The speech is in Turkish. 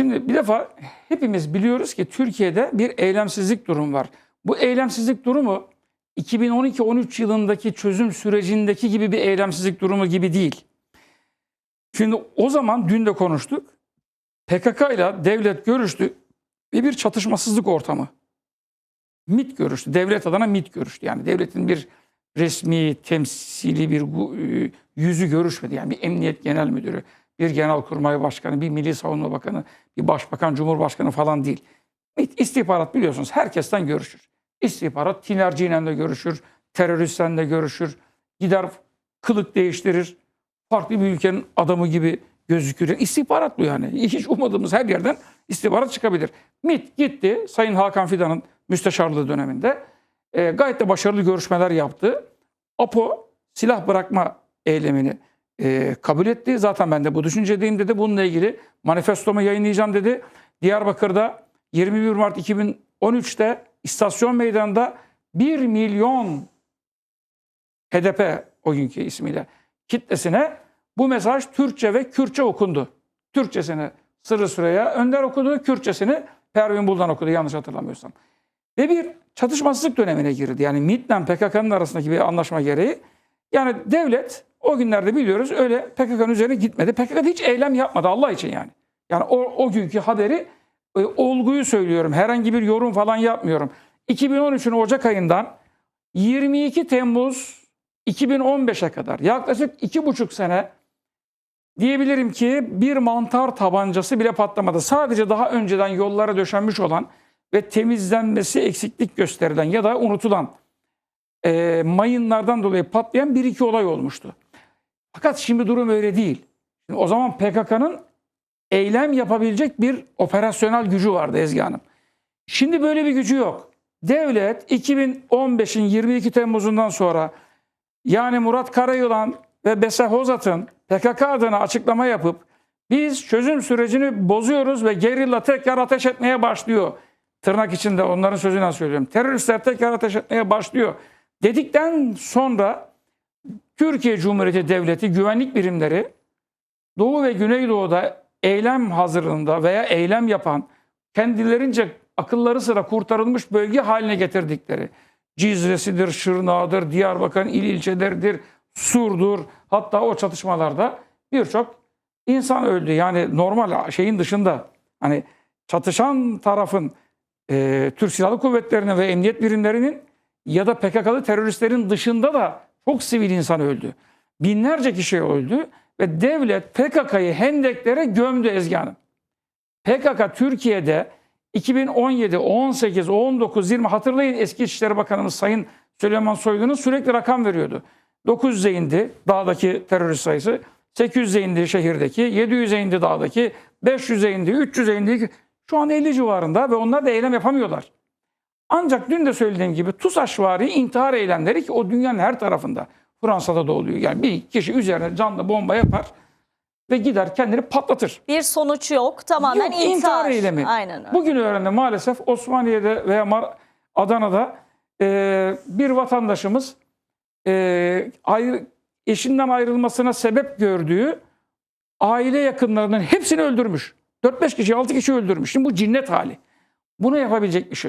Şimdi bir defa hepimiz biliyoruz ki Türkiye'de bir eylemsizlik durum var. Bu eylemsizlik durumu 2012-13 yılındaki çözüm sürecindeki gibi bir eylemsizlik durumu gibi değil. Şimdi o zaman dün de konuştuk. PKK ile devlet görüştü ve bir çatışmasızlık ortamı. MIT görüştü. Devlet adına MIT görüştü. Yani devletin bir resmi, temsili bir e, yüzü görüşmedi. Yani bir emniyet genel müdürü, bir genelkurmay başkanı, bir milli savunma bakanı, bir başbakan, cumhurbaşkanı falan değil. İstihbarat biliyorsunuz herkesten görüşür. İstihbarat tinerciyle de görüşür, teröristle de görüşür, gider kılık değiştirir, farklı bir ülkenin adamı gibi gözükür. İstihbarat bu yani. Hiç ummadığımız her yerden istihbarat çıkabilir. MİT gitti Sayın Hakan Fidan'ın müsteşarlığı döneminde e, gayet de başarılı görüşmeler yaptı. APO silah bırakma eylemini e, kabul etti. Zaten ben de bu düşüncedeyim dedi. Bununla ilgili manifestomu yayınlayacağım dedi. Diyarbakır'da 21 Mart 2013'te istasyon meydanında 1 milyon HDP o günkü ismiyle kitlesine bu mesaj Türkçe ve Kürtçe okundu. Türkçesini Sırrı Süreyya Önder okudu, Kürtçesini Pervin Buldan okudu yanlış hatırlamıyorsam. Ve bir çatışmasızlık dönemine girdi. Yani MİT ile PKK'nın arasındaki bir anlaşma gereği. Yani devlet o günlerde biliyoruz öyle PKK'nın üzerine gitmedi. PKK hiç eylem yapmadı Allah için yani. Yani o, o günkü haberi e, olguyu söylüyorum. Herhangi bir yorum falan yapmıyorum. 2013'ün Ocak ayından 22 Temmuz 2015'e kadar yaklaşık iki buçuk sene diyebilirim ki bir mantar tabancası bile patlamadı. Sadece daha önceden yollara döşenmiş olan ve temizlenmesi eksiklik gösterilen ya da unutulan e, mayınlardan dolayı patlayan bir iki olay olmuştu. Fakat şimdi durum öyle değil. Şimdi o zaman PKK'nın eylem yapabilecek bir operasyonel gücü vardı Ezgi Hanım. Şimdi böyle bir gücü yok. Devlet 2015'in 22 Temmuz'undan sonra yani Murat Karayılan ve Bese Hozat'ın PKK adına açıklama yapıp biz çözüm sürecini bozuyoruz ve gerilla tekrar ateş etmeye başlıyor. Tırnak içinde onların sözünden söylüyorum. Teröristler tekrar ateş etmeye başlıyor. Dedikten sonra Türkiye Cumhuriyeti Devleti güvenlik birimleri Doğu ve Güneydoğu'da eylem hazırlığında veya eylem yapan kendilerince akılları sıra kurtarılmış bölge haline getirdikleri Cizre'sidir, Şırnak'dır, Diyarbakır'ın il ilçeleridir, Sur'dur. Hatta o çatışmalarda birçok insan öldü. Yani normal şeyin dışında hani çatışan tarafın e, Türk Silahlı Kuvvetleri'nin ve emniyet birimlerinin ya da PKK'lı teröristlerin dışında da çok sivil insan öldü. Binlerce kişi öldü ve devlet PKK'yı hendeklere gömdü Ezgi Hanım. PKK Türkiye'de 2017, 18, 19, 20 hatırlayın eski İçişleri Bakanımız Sayın Süleyman Soylu'nun sürekli rakam veriyordu. 900'e indi dağdaki terörist sayısı, 800'e indi şehirdeki, 700'e indi dağdaki, 500'e indi, 300'e indi. Şu an 50 civarında ve onlar da eylem yapamıyorlar. Ancak dün de söylediğim gibi TUSAŞvari intihar eylemleri ki o dünyanın her tarafında. Fransa'da da oluyor. Yani bir kişi üzerine canlı bomba yapar ve gider kendini patlatır. Bir sonuç yok. Tamamen Yok, intihar. intihar eylemi. Aynen öyle. Bugün öğrendim maalesef Osmaniye'de veya Mar- Adana'da e, bir vatandaşımız e, ayrı, eşinden ayrılmasına sebep gördüğü aile yakınlarının hepsini öldürmüş. 4-5 kişi, 6 kişi öldürmüş. Şimdi bu cinnet hali. Bunu yapabilecek bir şey yok.